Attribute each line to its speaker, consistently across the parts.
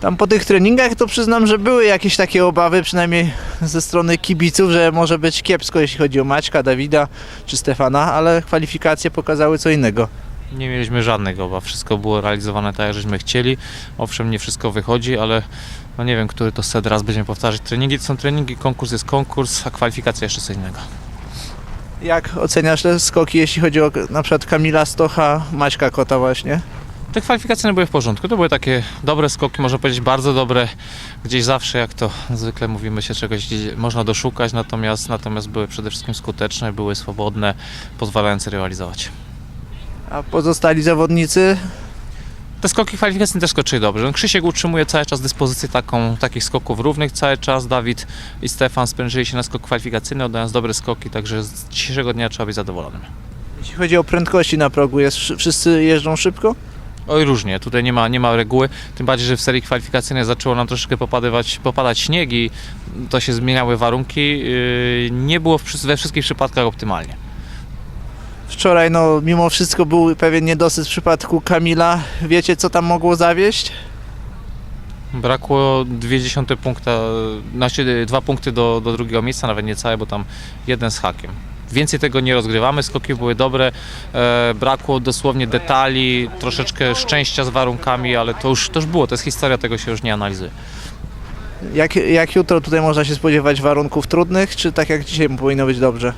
Speaker 1: Tam po tych treningach to przyznam, że były jakieś takie obawy, przynajmniej ze strony kibiców, że może być kiepsko, jeśli chodzi o Maćka, Dawida czy Stefana, ale kwalifikacje pokazały co innego.
Speaker 2: Nie mieliśmy żadnych obaw, wszystko było realizowane tak, jak żeśmy chcieli. Owszem, nie wszystko wychodzi, ale no nie wiem, który to set raz będziemy powtarzać. Treningi to są treningi, konkurs jest konkurs, a kwalifikacja jeszcze co innego.
Speaker 1: Jak oceniasz te skoki, jeśli chodzi o na przykład Kamila Stocha, Maćka Kota właśnie?
Speaker 2: Te kwalifikacje były w porządku. To były takie dobre skoki, można powiedzieć bardzo dobre. Gdzieś zawsze, jak to zwykle mówimy, się czegoś można doszukać, natomiast, natomiast były przede wszystkim skuteczne, były swobodne, pozwalające rywalizować.
Speaker 1: A pozostali zawodnicy?
Speaker 2: Te skoki kwalifikacyjne też skoczyli dobrze. No, Krzysiek utrzymuje cały czas dyspozycję taką, takich skoków równych cały czas. Dawid i Stefan sprężyli się na skok kwalifikacyjny, oddając dobre skoki, także z dzisiejszego dnia trzeba być zadowolonym.
Speaker 1: Jeśli chodzi o prędkości na progu, jest, wszyscy jeżdżą szybko?
Speaker 2: Oj różnie, tutaj nie ma, nie ma reguły, tym bardziej, że w serii kwalifikacyjnej zaczęło nam troszeczkę popadywać, popadać śnieg i to się zmieniały warunki. Yy, Nie było we wszystkich przypadkach optymalnie.
Speaker 1: Wczoraj, no mimo wszystko był pewien niedosyt w przypadku Kamila. Wiecie, co tam mogło zawieść?
Speaker 2: Brakło dwie dziesiąte punkta, znaczy dwa punkty do, do drugiego miejsca, nawet nie całe, bo tam jeden z hakiem. Więcej tego nie rozgrywamy, skoki były dobre, e, brakło dosłownie detali, troszeczkę szczęścia z warunkami, ale to już, to już było, to jest historia, tego się już nie analizuje.
Speaker 1: Jak, jak jutro tutaj można się spodziewać warunków trudnych, czy tak jak dzisiaj powinno być dobrze?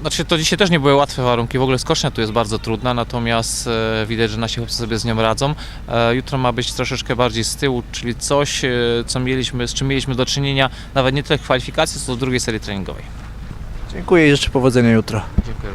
Speaker 2: Znaczy to dzisiaj też nie były łatwe warunki, w ogóle skocznia tu jest bardzo trudna, natomiast e, widać, że nasi chłopcy sobie z nią radzą. E, jutro ma być troszeczkę bardziej z tyłu, czyli coś, e, co mieliśmy, z czym mieliśmy do czynienia, nawet nie tyle w kwalifikacji, co w drugiej serii treningowej.
Speaker 1: Dziękuję i życzę powodzenia jutro. Dziękuję.